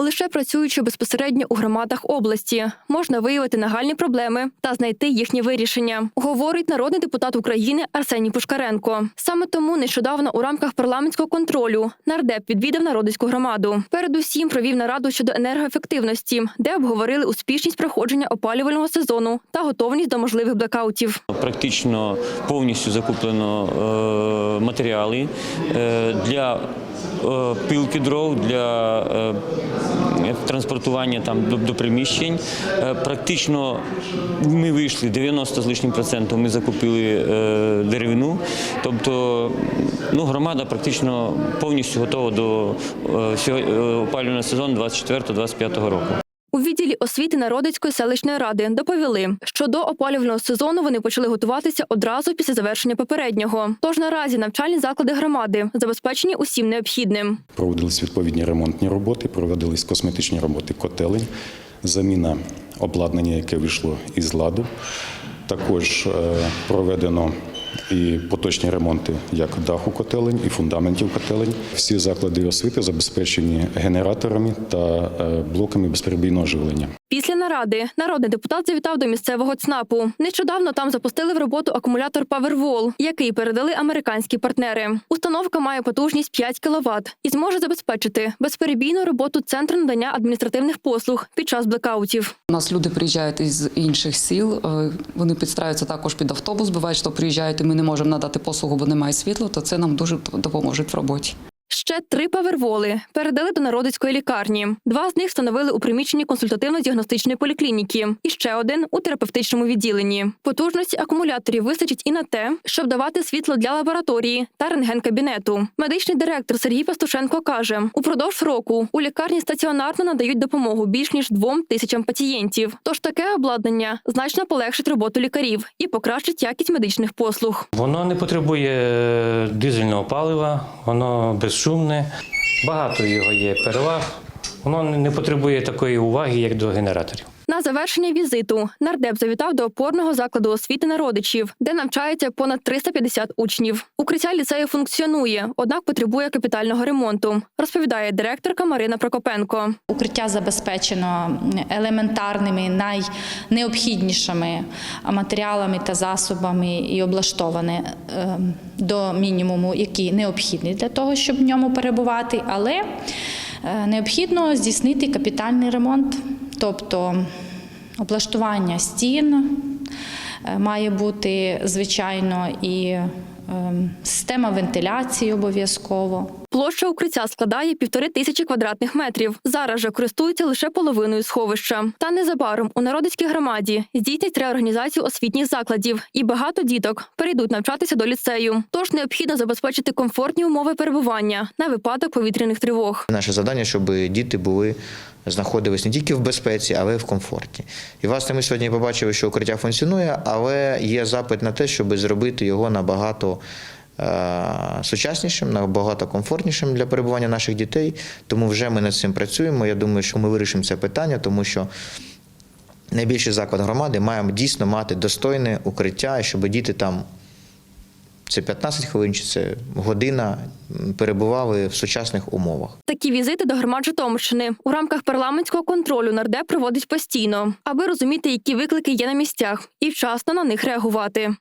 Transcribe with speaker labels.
Speaker 1: Лише працюючи безпосередньо у громадах області, можна виявити нагальні проблеми та знайти їхнє вирішення, говорить народний депутат України Арсеній Пушкаренко. Саме тому нещодавно у рамках парламентського контролю нардеп відвідав народицьку громаду. Передусім провів нараду щодо енергоефективності, де обговорили успішність проходження опалювального сезону та готовність до можливих блекаутів.
Speaker 2: Практично повністю закуплено е, матеріали е, для пилки дров, для е, транспортування там до, приміщень. Е, практично ми вийшли 90 з лишнім процентом. Ми закупили е, деревину. Тобто ну, громада практично повністю готова до е, е, опалювального сезону 24-25 року.
Speaker 1: Відділі освіти Народицької селищної ради доповіли, що до опалювального сезону вони почали готуватися одразу після завершення попереднього. Тож наразі навчальні заклади громади забезпечені усім необхідним.
Speaker 3: Проводились відповідні ремонтні роботи, проводились косметичні роботи котелень, заміна обладнання, яке вийшло із ладу. Також е, проведено і поточні ремонти як даху котелень, і фундаментів котелень. Всі заклади освіти забезпечені генераторами та е, блоками безперебійного живлення.
Speaker 1: Після наради народний депутат завітав до місцевого ЦНАПу. Нещодавно там запустили в роботу акумулятор Powerwall, який передали американські партнери. Установка має потужність 5 кВт і зможе забезпечити безперебійну роботу центру надання адміністративних послуг під час блекаутів.
Speaker 4: У нас люди приїжджають із інших сіл, е, вони підстраюються також під автобус. Буває, що приїжджають, і ми не можемо надати послугу, бо немає світла, то це нам дуже допоможе в роботі.
Speaker 1: Ще три паверволи передали до народицької лікарні. Два з них встановили у приміщенні консультативно-діагностичної поліклініки, і ще один у терапевтичному відділенні. Потужності акумуляторів вистачить і на те, щоб давати світло для лабораторії та рентген-кабінету. Медичний директор Сергій Пастушенко каже: упродовж року у лікарні стаціонарно надають допомогу більш ніж двом тисячам пацієнтів. Тож таке обладнання значно полегшить роботу лікарів і покращить якість медичних послуг.
Speaker 5: Воно не потребує е, дизельного палива, воно безшумне, багато його є переваг. Воно не потребує такої уваги, як до генераторів.
Speaker 1: На завершення візиту нардеп завітав до опорного закладу освіти народичів, де навчається понад 350 учнів. Укриття ліцею функціонує, однак потребує капітального ремонту, розповідає директорка Марина Прокопенко.
Speaker 6: Укриття забезпечено елементарними, найнеобхіднішими матеріалами та засобами і облаштоване е, до мінімуму, які необхідні для того, щоб в ньому перебувати, але е, необхідно здійснити капітальний ремонт, тобто облаштування стін е, має бути звичайно і е, система вентиляції обов'язково.
Speaker 1: Площа укриття складає півтори тисячі квадратних метрів. Зараз же користуються лише половиною сховища. Та незабаром у народицькій громаді здійснять реорганізацію освітніх закладів, і багато діток перейдуть навчатися до ліцею. Тож необхідно забезпечити комфортні умови перебування на випадок повітряних тривог.
Speaker 7: Наше завдання, щоб діти були знаходились не тільки в безпеці, але й в комфорті. І власне ми сьогодні побачили, що укриття функціонує, але є запит на те, щоб зробити його набагато сучаснішим, набагато комфортнішим для перебування наших дітей. Тому вже ми над цим працюємо. Я думаю, що ми вирішимо це питання, тому що. Найбільший заклад громади має дійсно мати достойне укриття, щоб діти там це 15 хвилин чи це година перебували в сучасних умовах.
Speaker 1: Такі візити до громад Житомирщини у рамках парламентського контролю нардеп проводить постійно, аби розуміти, які виклики є на місцях, і вчасно на них реагувати.